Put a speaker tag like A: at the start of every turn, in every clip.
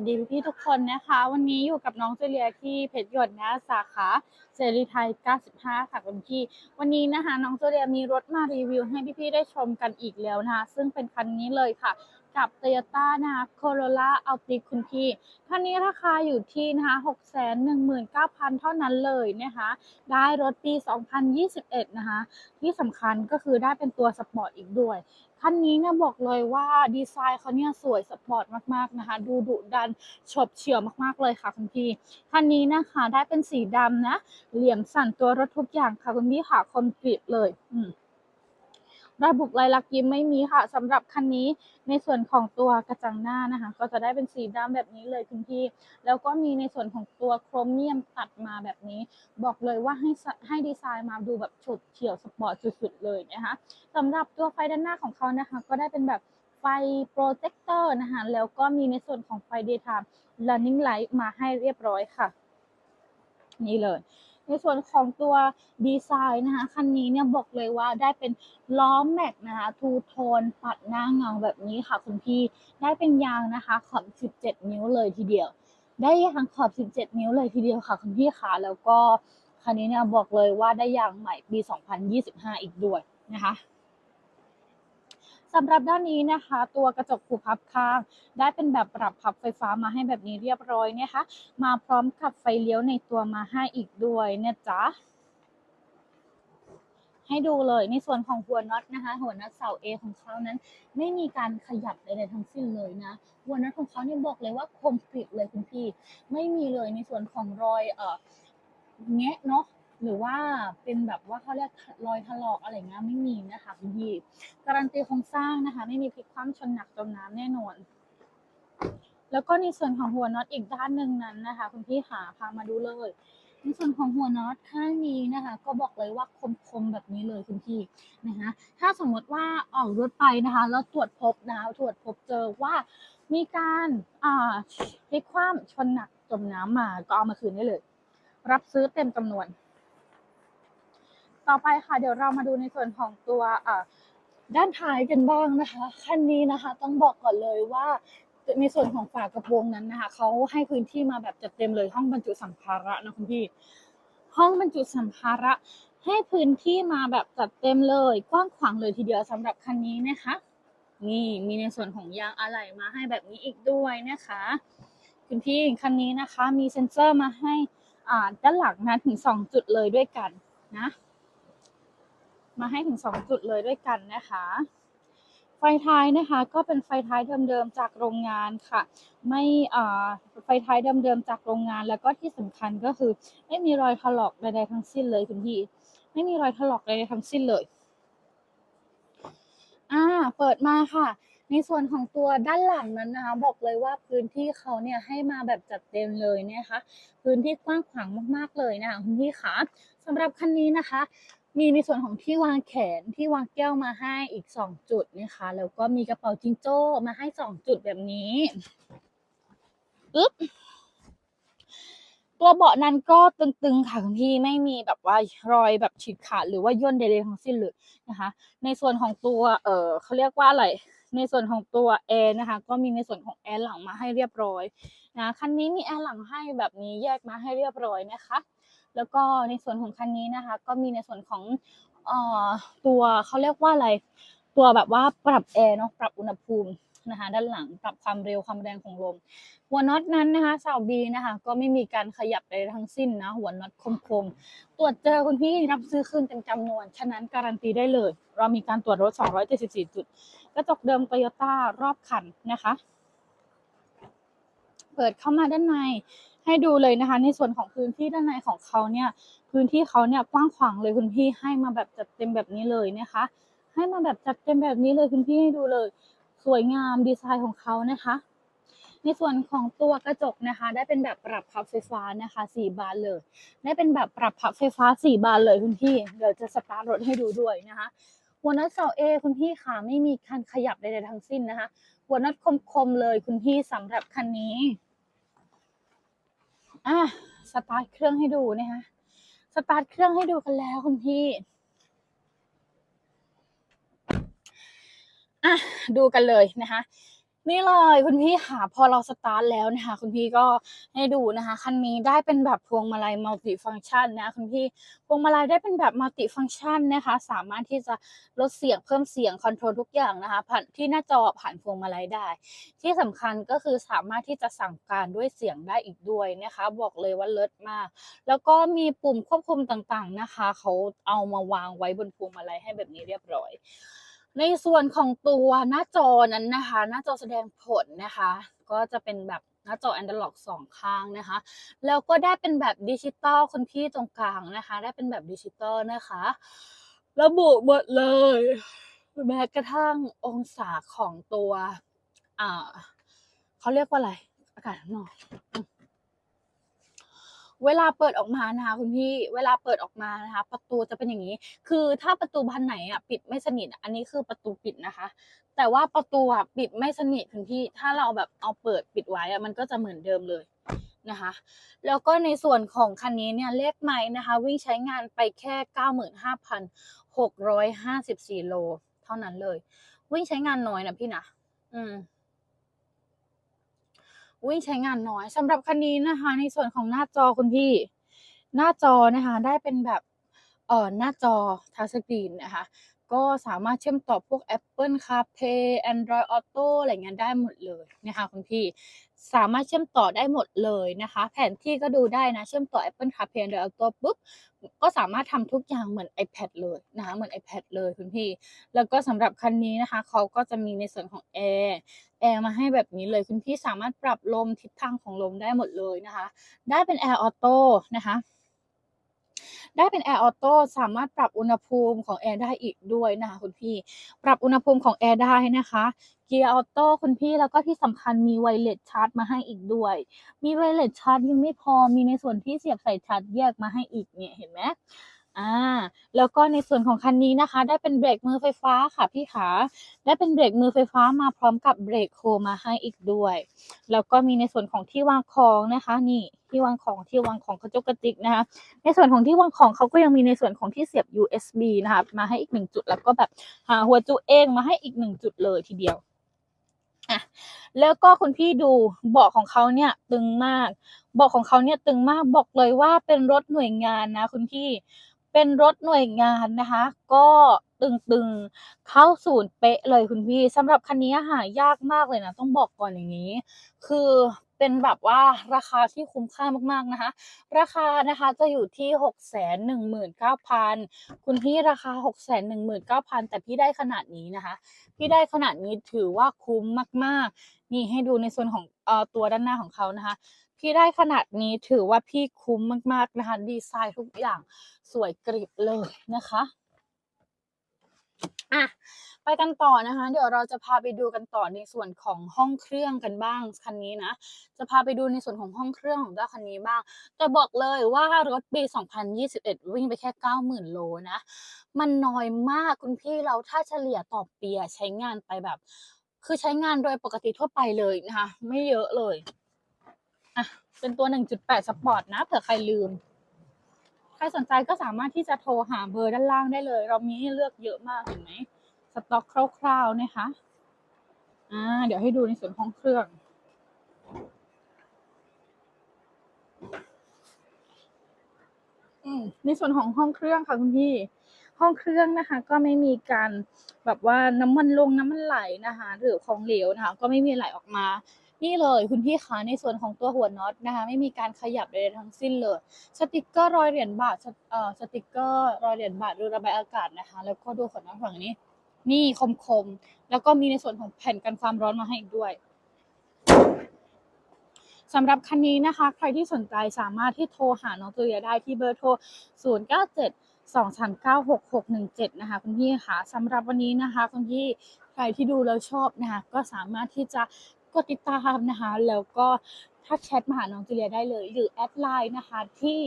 A: สดีพี่ทุกคนนะคะ วันนี้อยู่กับน้องเจเลียที่เพชรหยดนะสาขาเสรีไทย 95 ค่ะคุณพี่ วันนี้นะคะ น้องเจเลียมีรถมารีวิวให้พี่ๆได้ชมกันอีกแล้วนะคะ ซึ่งเป็นคันนี้เลยค่ะ กับ Toyota นะคะ Corolla Altis คุณพี่คันนี้ราคาอยู่ที่นะคะ619,000 เท่านั้นเลยนะคะ ได้รถปี 2021 นะคะ ที่สำคัญก็คือได้เป็นตัวสปอร์ตอีกด้วย คันนี้เนี่ยบอกเลยว่าดีไซน์เขาเนี่ยสวยสปอร์ตมากๆนะคะ ดูดุดันฉบเฉี่ยวมากๆเลยค่ะคุณพี่ คันนี้นะคะได้เป็นสีดำนะ เหลี่ยมสั่นตัวรถทุกอย่างค่ะคุณพี่ค่ะคอมพลีทเลย อืม ระบุลายลักษณ์ยิ้มไม่มีค่ะสำหรับคันนี้ในส่วนของตัวกระจังหน้านะคะ ก็จะได้เป็นสีดำแบบนี้เลยคุณพี่ แล้วก็มีในส่วนของตัวโครเมียมตัดมาแบบนี้ บอกเลยว่าให้ให้ดีไซน์มาดูแบบฉดเฉียวสปอร์ตสุดๆเลยนะคะสำหรับตัวไฟด้านหน้าของเขานะคะ ก็ได้เป็นแบบไฟโปรเจคเตอร์นะคะแล้วก็มีในส่วนของไฟ daytime running light มาให้เรียบร้อยค่ะ นี่เลย ในส่วนของตัวดีไซน์นะคะคันนี้เนี่ยบอกเลยว่าได้เป็นล้อแม็กนะคะทูโทนปัดหน้าเงาแบบนี้ค่ะคุณพี่ได้เป็นยางนะคะขอบ 17 นิ้วเลยทีเดียว ได้ยางขอบ 17 นิ้วเลยทีเดียวค่ะคุณพี่ค่ะแล้วก็คันนี้เนี่ยบอกเลยว่าได้ยางใหม่ปี 2025 อีกด้วยนะคะ สำหรับด้านนี้นะคะ ตัวกระจกผูพับข้าง ได้เป็นแบบปรับพับไฟฟ้ามาให้แบบนี้เรียบร้อยนะคะ มาพร้อมกับไฟเลี้ยวในตัวมาให้อีกด้วยนะจ๊ะให้ดูเลยในส่วนของหัวน็อตนะคะ หัวน็อตเสา A ของเขานั้น ไม่มีการขยับใดๆทั้งสิ้นเลยนะ หัวน็อตของเขาเนี่ยบอกเลยว่าคมกริบเลยคุณพี่ ไม่มีเลยในส่วนของรอยเอ่อแงะเนาะ หรือว่าเป็นแบบว่าเขาเรียกรอยถลอกอะไรเงี้ยไม่มีนะคะคุณพี่การันตีโครงสร้างนะคะ ไม่มีพลิกคว่ำชนหนักจมน้ำแน่นอน แล้วก็ในส่วนของหัวน็อตอีกด้านหนึ่งนั้นนะคะ คุณพี่หาพามาดูเลย ในส่วนของหัวน็อตข้างนี้นะคะ ก็บอกเลยว่าคมๆแบบนี้เลยคุณพี่นะคะถ้าสมมติว่าออกรถไปนะคะ แล้วตรวจพบนะคะตรวจพบเจอว่ามีการอ่าพลิกคว่ำชนหนักจมน้ำมาก็เอามาคืนได้เลย รับซื้อเต็มจำนวน ต่อไปค่ะ เดี๋ยวเรามาดูในส่วนของตัวด้านท้ายกันบ้างนะคะคันนี้นะคะ ต้องบอกก่อนเลยว่าในส่วนของฝากระโปรงนั้นนะคะเขาให้พื้นที่มาแบบจัดเต็มเลยห้องบรรจุสัมภาระนะคุณพี่ ห้องบรรจุสัมภาระให้พื้นที่มาแบบจัดเต็มเลย กว้างขวางเลยทีเดียวสำหรับคันนี้นะคะ นี่มีในส่วนของยางอะไหล่มาให้แบบนี้อีกด้วยนะคะคุณพี่คันนี้นะคะ มีเซ็นเซอร์มาให้ด้านหลังนะถึงสองจุดเลยด้วยกันนะ มาให้ถึงสองจุดเลยด้วยกันนะคะ ไฟท้ายนะคะ ก็เป็นไฟท้ายเดิมๆจากโรงงานค่ะ ไม่อ่าไฟท้ายเดิมๆจากโรงงาน แล้วก็ที่สำคัญก็คือ ไม่มีรอยถลอกใดๆทั้งสิ้นเลยคุณพี่ไม่มีรอยถลอกใดๆทั้งสิ้นเลย อ่า เปิดมาค่ะในส่วนของตัวด้านหลังนั้นนะคะ บอกเลยว่าพื้นที่เขาเนี่ยให้มาแบบจัดเต็มเลยนะคะ พื้นที่กว้างขวางมากๆเลยนะคะคุณพี่คะสำหรับคันนี้นะคะ มีในส่วนของที่วางแขนที่วางแก้วมาให้อีก2จุดนะคะแล้วก็มีกระเป๋าจิงโจ้มาให้2จุดแบบนี้อึ๊บตัวเบาะนั้นก็ตึงๆค่ะคุณพี่ไม่มีแบบว่ารอยแบบฉีกขาดหรือว่าย่นใดๆทั้งสิ้นเลยนะคะ ในส่วนของตัว เออเขาเรียกว่าอะไรในส่วนของตัวแอร์นะคะ ก็มีในส่วนของแอร์หลังมาให้เรียบร้อยนะคันนี้มีแอร์หลังให้แบบนี้แยกมาให้เรียบร้อยนะคะ แล้วก็ในส่วนของคันนี้นะคะ ก็มีในส่วนของเอ่อตัวเขาเรียกว่าอะไร ตัวแบบว่าปรับแอร์เนาะปรับอุณหภูมินะคะด้านหลังปรับความเร็วความแรงของลม หัวน็อตนั้นนะคะสาวบีนะคะก็ไม่มีการขยับใดทั้งสิ้นนะหัวน็อตคมๆตรวจเจอคุณพี่รับซื้อคืนเต็มจำนวน ฉะนั้นการันตีได้เลย เรามีการตรวจรถ 274 จุด กระจกเดิมโตโยต้ารอบคันนะคะ เปิดเข้ามาด้านใน ให้ดูเลยนะคะ ในส่วนของพื้นที่ด้านในของเขาเนี่ย พื้นที่เขาเนี่ยกว้างขวางเลยคุณพี่ให้มาแบบจัดเต็มแบบนี้เลยนะคะ ให้มาแบบจัดเต็มแบบนี้เลยคุณพี่ให้ดูเลย สวยงามดีไซน์ของเขานะคะ ในส่วนของตัวกระจกนะคะ ได้เป็นแบบปรับพับไฟฟ้านะคะสี่บานเลย ได้เป็นแบบปรับพับไฟฟ้าสี่บานเลยคุณพี่เดี๋ยวจะสตาร์ทรถให้ดูด้วยนะคะหัวน็อตเสาเอคุณพี่ค่ะไม่มีการขยับใดๆทั้งสิ้นนะคะหัวน็อตคมๆเลยคุณพี่สำหรับคันนี้ อะสตาร์ทเครื่องให้ดูนะคะสตาร์ทเครื่องให้ดูกันแล้วคุณพี่อะดูกันเลยนะคะ นี่เลยคุณพี่ค่ะพอเราสตาร์ทแล้วนะคะคุณพี่ก็ให้ดูนะคะคันนี้ได้เป็นแบบพวงมาลัยมัลติฟัง c t ชันนะคุณพี่พวงมาลัยได้เป็นแบบมัลติฟัง c t ชันนะคะ สามารถที่จะลดเสียงเพิ่มเสียงคอนโทรลทุกอย่างนะคะผ่านที่หน้าจอผ่านพวงมาลัยได้ ที่สำคัญก็คือสามารถที่จะสั่งการด้วยเสียงได้อีกด้วยนะคะ บอกเลยว่าเลิศมาก แล้วก็มีปุ่มควบคุมต่างๆนะคะ เขาเอามาวางไว้บนพวงมาลัยให้แบบนี้เรียบร้อย ในส่วนของตัวหน้าจอนั้นนะคะ หน้าจอแสดงผลนะคะ ก็จะเป็นแบบหน้าจอ Analog สองข้างนะคะ แล้วก็ได้เป็นแบบดิจิตอลคนที่ตรงกลางนะคะ ได้เป็นแบบดิจิตอลนะคะ ระบุหมดเลยแม้กระทั่งองศาของตัว อ่าเขาเรียกว่าอะไร อากาศข้างนอก เวลาเปิดออกมานะคะคุณพี่เวลาเปิดออกมานะคะ ประตูจะเป็นอย่างนี้ คือถ้าประตูบานไหนอะปิดไม่สนิทอันนี้คือประตูปิดนะคะ แต่ว่าประตูอะปิดไม่สนิทคุณพี่ ถ้าเราแบบเอาเปิดปิดไว้อะมันก็จะเหมือนเดิมเลยนะคะแล้วก็ในส่วนของคันนี้เนี่ยเลขไม้นะคะ วิ่งใช้งานไปแค่ 95,654 โล เท่านั้นเลย วิ่งใช้งานน้อยนะพี่นะอืม วิ่งใช้งานน้อยสำหรับคันนี้นะคะ ในส่วนของหน้าจอคุณพี่ หน้าจอนะคะ ได้เป็นแบบเอ่อหน้าจอทัชสกรีนนะคะ ก็สามารถเชื่อมต่อพวก Apple CarPlay Android Auto อะไรเงี้ยได้หมดเลยนะคะคุณพี่สามารถเชื่อมต่อได้หมดเลยนะคะ แผนที่ก็ดูได้นะเชื่อมต่อ Apple CarPlay Android Auto ปุ๊บก็สามารถทำทุกอย่างเหมือน iPad เลยนะคะเหมือน iPad เลยคุณพี่ แล้วก็สำหรับคันนี้นะคะเขาก็จะมีในส่วนของแอร์แอร์มาให้แบบนี้เลยคุณพี่สามารถปรับลมทิศทางของลมได้หมดเลยนะคะ ได้เป็นแอร์ออโต้นะคะ ได้เป็นแอร์ออโต้สามารถปรับอุณหภูมิของแอร์ได้อีกด้วยนะคะคุณพี่ ปรับอุณหภูมิของแอร์ได้นะคะเกียร์ออโต้คุณพี่แล้วก็ที่สำคัญมีไวเลสชาร์จมาให้อีกด้วย มีไวเลสชาร์จยังไม่พอมีในส่วนที่เสียบใส่ชาร์จแยกมาให้อีกเนี่ยเห็นไหม อ่าแล้วก็ในส่วนของคันนี้นะคะ ได้เป็นเบรกมือไฟฟ้าค่ะพี่ขาได้เป็นเบรกมือไฟฟ้ามาพร้อมกับเบรกโฮมาให้อีกด้วย แล้วก็มีในส่วนของที่วางของนะคะ นี่ที่วางของที่วางของกระจกกระติกนะคะ ในส่วนของที่วางของเขาก็ยังมีในส่วนของที่เสียบ USB นะคะมาให้อีกหนึ่งจุด แล้วก็แบบหาหัวจุเองมาให้อีกหนึ่งจุดเลยทีเดียวอะแล้วก็คุณพี่ดูเบาะของเขาเนี่ยตึงมากเบาะของเขาเนี่ยตึงมากบอกเลยว่าเป็นรถหน่วยงานนะคุณพี่ เป็นรถหน่วยงานนะคะ ก็ตึงๆเข้าศูนย์เป๊ะเลยคุณพี่สำหรับคันนี้หายากมากเลยนะต้องบอกก่อนอย่างนี้ คือเป็นแบบว่าราคาที่คุ้มค่ามากๆนะคะ ราคานะคะจะอยู่ที่หกแสนหนึ่งหมื่นเก้าพันคุณพี่ราคาหกแสนหนึ่งหมื่นเก้าพันแต่พี่ได้ขนาดนี้นะคะ พี่ได้ขนาดนี้ถือว่าคุ้มมากๆ นี่ให้ดูในส่วนของอตัวด้านหน้าของเขานะคะ พี่ได้ขนาดนี้ถือว่าพี่คุ้มมาก ๆ นะคะ ดีไซน์ทุกอย่างสวยกริบเลยนะคะอะไปกันต่อนะคะ เดี๋ยวเราจะพาไปดูกันต่อในส่วนของห้องเครื่องกันบ้างคันนี้นะ จะพาไปดูในส่วนของห้องเครื่องของเจ้าคันนี้บ้าง แต่บอกเลยว่ารถปี 2021 วิ่งไปแค่ 90,000 โลนะ มันน้อยมากคุณพี่เราถ้าเฉลี่ยต่อปีใช้งานไปแบบ คือใช้งานโดยปกติทั่วไปเลยนะคะ ไม่เยอะเลย อะเป็นตัว 1.8 สปอร์ตนะ เผื่อใครลืม ใครสนใจก็สามารถที่จะโทรหาเบอร์ด้านล่างได้เลย เรามีให้เลือกเยอะมากเห็นไหมสต็อกคร่าวๆนะคะ อ่า เดี๋ยวให้ดูในส่วนห้องเครื่องอืมในส่วนของห้องเครื่องค่ะคุณพี่ ห้องเครื่องนะคะ ก็ไม่มีการแบบว่าน้ำมันลงน้ำมันไหลนะคะ หรือของเหลวนะคะ ก็ไม่มีไหลออกมา นี่เลยคุณพี่คะในส่วนของตัวหัวน็อตนะคะไม่มีการขยับใดๆทั้งสิ้นเลย สติกเกอร์รอยเหรียญบาทสตเอ่อสติกเกอร์รอยเหรียญบาทรือระบายอากาศนะคะ แล้วก็ดูขนน้ำฝั่งนี้ นี่คมๆ แล้วก็มีในส่วนของแผ่นกันความร้อนมาให้อีกด้วยสำหรับคันนี้นะคะ ใครที่สนใจสามารถที่โทรหาน้องจูเลียได้ที่เบอร์โทร 0 9 7 2 3 9 6 6 1 7 นะคะคุณพี่ค่ะสำหรับวันนี้นะคะคุณพี่ใครที่ดูแล้วชอบนะคะก็สามารถที่จะ กดติดตามนะคะ แล้วก็ทักแชทมาหาน้องจูเลียได้เลย หรือแอดไลน์นะคะที่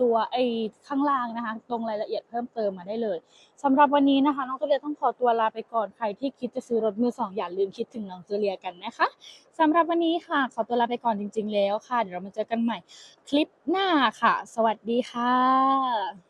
A: ตัวไอ้ข้างล่างนะคะ ตรงรายละเอียดเพิ่มเติมมาได้เลยสำหรับวันนี้นะคะ น้องจูเลียต้องขอตัวลาไปก่อนใครที่คิดจะซื้อรถมือสองอย่าลืมคิดถึงน้องจูเลียกันนะคะสำหรับวันนี้ค่ะ ขอตัวลาไปก่อนจริง ๆ แล้วค่ะ เดี๋ยวเรามาเจอกันใหม่คลิปหน้าค่ะ สวัสดีค่ะ